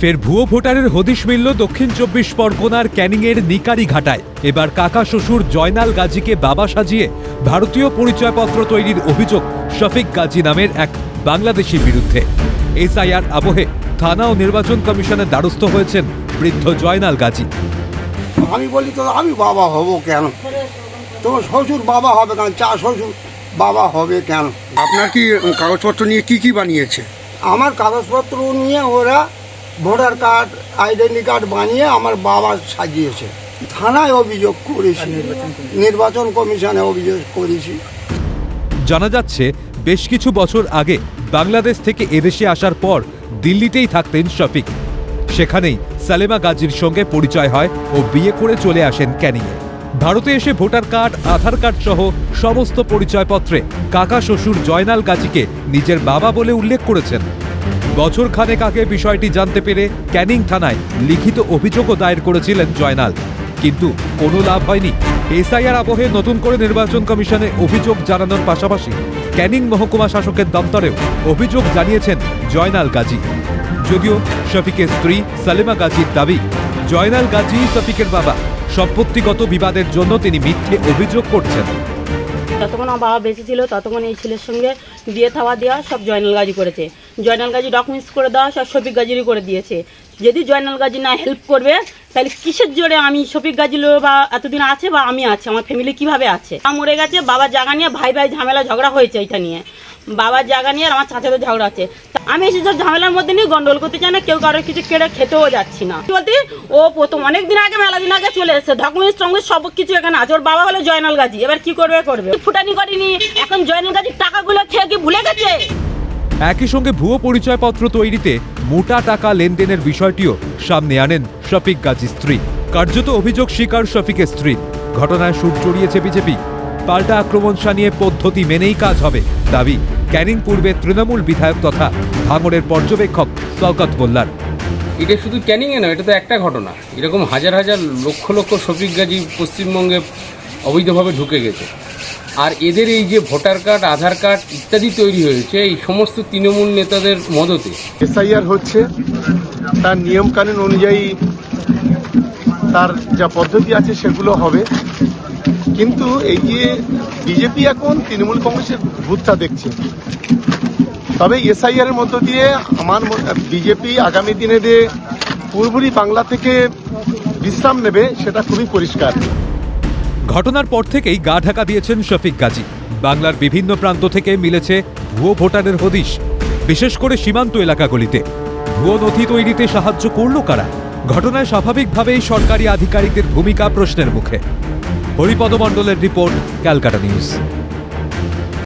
ফের ভুয়ো ভোটারের হদিশ মিলল দক্ষিণ চব্বিশ পরগনার ক্যানিংয়ের নিকারি ঘাটায়। এবার কাকা শ্বশুর জয়নাল গাজীকে বাবা সাজিয়ে ভারতীয় পরিচয়পত্র তৈরির অভিযোগ শফিক গাজী নামের এক বাংলাদেশির বিরুদ্ধে। এসআইআর আবহে থানা ও নির্বাচন কমিশনের দ্বারস্থ হয়েছেন বৃদ্ধ জয়নাল গাজী। আমি বলি তো আমি বাবা হব কেন? তোমার শ্বশুর বাবা হবে কেন? চা শ্বশুর বাবা হবে কেন? আপনার কি কাগজপত্র নিয়ে কি কি বানিয়েছে? আমার কাগজপত্র নিয়ে ওরা ভোটার কার্ড, আইডেন্টি কার্ড বানিয়ে আমার বাবা সাজিয়েছে। থানায় অভিযোগ করেছি। নির্বাচন কমিশনে অভিযোগ করেছি। জানা যাচ্ছে, বেশ কিছু বছর আগে বাংলাদেশ থেকে এদেশে আসার পর দিল্লিতেই থাকতেন শফিক। সেখানেই সালেমা গাজীর সঙ্গে পরিচয় হয় ও বিয়ে করে চলে আসেন ক্যানিংয়ে। ভারতে এসে ভোটার কার্ড, আধার কার্ড সহ সমস্ত পরিচয়পত্রে কাকা শ্বশুর জয়নাল গাজীকে নিজের বাবা বলে উল্লেখ করেছেন। বছর খানেক আগে বিষয়টি জানতে পেরে ক্যানিং থানায় লিখিত অভিযোগও দায়ের করেছিলেন জয়নাল। কিন্তু কোনো লাভ হয়নি। এসআইআর আবহে নতুন করে নির্বাচন কমিশনে অভিযোগ জানানোর পাশাপাশি ক্যানিং মহকুমা শাসকের দপ্তরেও অভিযোগ জানিয়েছেন জয়নাল গাজী। যদিও শফিকের স্ত্রী সালেমা গাজীর দাবি, জয়নাল গাজী শফিকের বাবা সম্পত্তিগত বিবাদের জন্য তিনি মিথ্যে অভিযোগ করছেন। যতক্ষণ আমার বাবা বেঁচে ছিল, ততক্ষণ এই ছেলের সঙ্গে বিয়ে থাওয়া দেওয়া, সব জয়নাল গাজী করেছে। জয়নাল গাজী ডকুমেন্টস করে দেওয়া, সব শফিক গাজীরই করে দিয়েছে। যদি জয়নাল গাজী না হেল্প করবে, তাহলে কিসের জোরে আমি শফিক গাজীর বা এতদিন আছে বা আমি আছে, আমার ফ্যামিলি কীভাবে আছে? মরে গেছে বাবা জাগা নিয়ে ভাই ভাই ঝামেলা ঝগড়া হয়েছে এটা নিয়ে। বাবার জায়গা নিয়ে আর আমার চাচাদের ঝগড়া আছে। আমি সেসব ঝামেলার মধ্যে নিয়ে গন্ডগোল করতে চাই না, কেউ কারোর কিছু কেড়ে খেতেও যাচ্ছি না। বলতে, ও প্রথম অনেক দিন আগে, মেলা দিন আগে চলে এসেছে। ডকুমেন্টস টকুমেন্টস সব কিছু এখানে আছে। ওর বাবা হলো জয়নাল গাজী। এবার কি করবে করবে? ফুটানি করেনি। এখন জয়নাল গাজীর টাকাগুলো খেয়ে কি ভুলে গেছে? একই সঙ্গে ভুয়ো পরিচয়পত্র তৈরিতে মোটা টাকা লেনদেনের বিষয়টিও সামনে আনেন শফিক গাজী স্ত্রী। কার্যত অভিযোগ স্বীকার শফিকের স্ত্রী। ঘটনায় সুর চড়িয়েছে বিজেপি। পাল্টা আক্রমণ শানিয়ে পদ্ধতি মেনেই কাজ হবে দাবি ক্যানিং পূর্বে তৃণমূল বিধায়ক তথা ভাঙড়ের পর্যবেক্ষক শওকত মোল্লার। এটা শুধু ক্যানিংয়ে নয় এটা তো একটা ঘটনা। এরকম হাজার হাজার লক্ষ লক্ষ শফিক গাজী পশ্চিমবঙ্গে অবৈধভাবে ঢুকে গেছে। আর এদের এই যে ভোটার কার্ড আধার কার্ড ইত্যাদি তৈরি হয়েছে এই সমস্ত তৃণমূল নেতাদের মদতে। এসআইআর হচ্ছে তার নিয়ম কানুন অনুযায়ী তার যা পদ্ধতি আছে সেগুলো হবে। কিন্তু এই যে বিজেপি এখন তৃণমূল কংগ্রেসের ভূতটা দেখছে। তবে এসআইআর এর মধ্য দিয়ে আমার বিজেপি আগামী দিনে যে পুরোপুরি বাংলা থেকে বিশ্রাম নেবে, সেটা খুবই পরিষ্কার। ঘটনার পর থেকেই গা ঢাকা দিয়েছেন শফিক গাজী। বাংলার বিভিন্ন প্রান্ত থেকে মিলেছে ভুয়ো ভোটারের হদিশ, বিশেষ করে সীমান্ত এলাকাগুলিতে। ভুয়ো নথি তৈরিতে সাহায্য করল কারা? ঘটনায় স্বাভাবিকভাবেই সরকারি আধিকারিকদের ভূমিকা প্রশ্নের মুখে। হরিপদ মণ্ডলের রিপোর্ট ক্যালকাটা নিউজ।